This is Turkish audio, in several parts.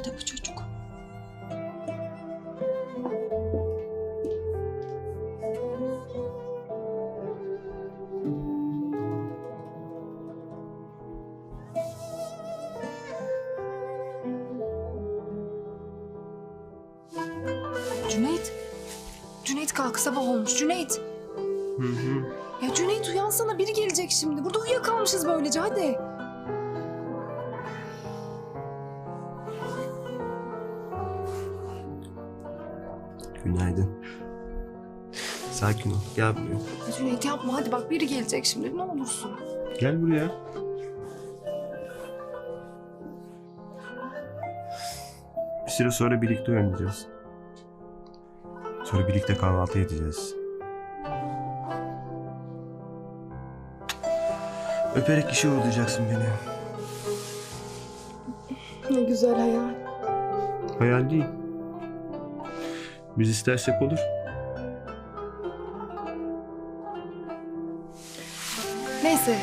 Nerede bu çocuk? Cüneyt. Cüneyt kalk sabah olmuş Cüneyt. Hı hı. Ya Cüneyt uyansana biri gelecek şimdi. Burada uyuyakalmışız böylece hadi. Günaydın. Sakin ol. Gel buraya. Ya Cüneyt yapma hadi bak biri gelecek şimdi ne olursun. Gel buraya. Bir süre sonra birlikte oynayacağız. Sonra birlikte kahvaltı edeceğiz. Öperek işe uğurlayacaksın beni. Ne güzel hayal. Hayal değil. Biz istersek olur. Neyse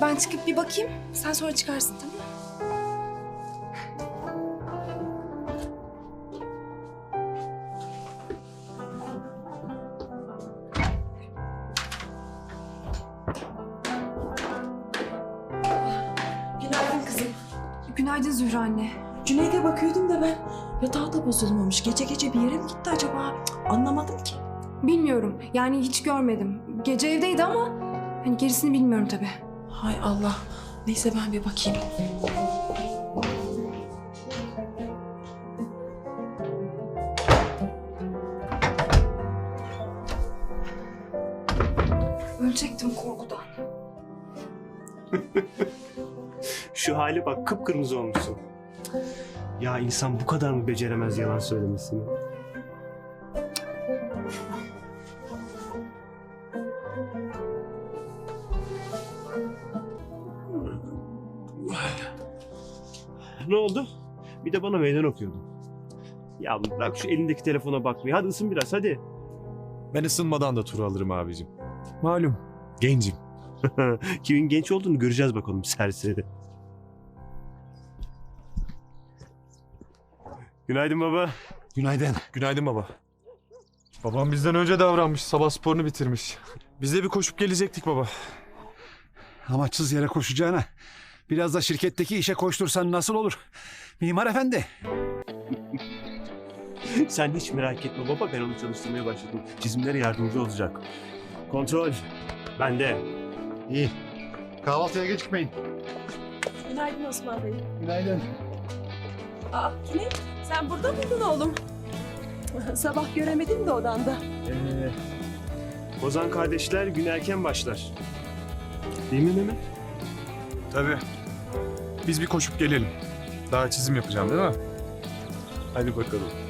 ben çıkıp bir bakayım sen sonra çıkarsın tamam mı? Günaydın kızım. Günaydın Zühre anne. Cüneyt'e bakıyordum da ben. Yatağı da bozulmamış. Gece gece bir yere mi gitti acaba? Cık, anlamadım ki. Bilmiyorum yani hiç görmedim. Gece evdeydi ama hani gerisini bilmiyorum tabii. Hay Allah. Neyse ben bir bakayım. Ölecektim korkudan. Şu hali bak kıpkırmızı olmuşsun. Ya insan bu kadar mı beceremez yalan söylemesini? Ne oldu? Bir de bana meydan okuyordun. Ya bırak şu elindeki telefona bakmayı. Hadi ısın biraz hadi. Ben ısınmadan da turu alırım abicim. Malum gencim. Kimin genç olduğunu göreceğiz bakalım serseri. Günaydın baba. Günaydın. Günaydın baba. Babam bizden önce davranmış. Sabah sporunu bitirmiş. Biz de bir koşup gelecektik baba. Amaçsız yere koşacağına biraz da şirketteki işe koştursan nasıl olur? Mimar efendi. Sen hiç merak etme baba ben onu çalıştırmaya başladım. Çizimlere yardımcı olacak. Kontrol. Bende. İyi. Kahvaltıya gecikmeyin. Günaydın Osman Bey. Günaydın. Aa Cüneyt sen burada mıydın oğlum? Sabah göremedim de odanda. Ee, Ozan kardeşler gün erken başlar. Değil mi Mehmet? Tabii. Biz bir koşup gelelim. Daha çizim yapacağım değil mi? Hadi bakalım.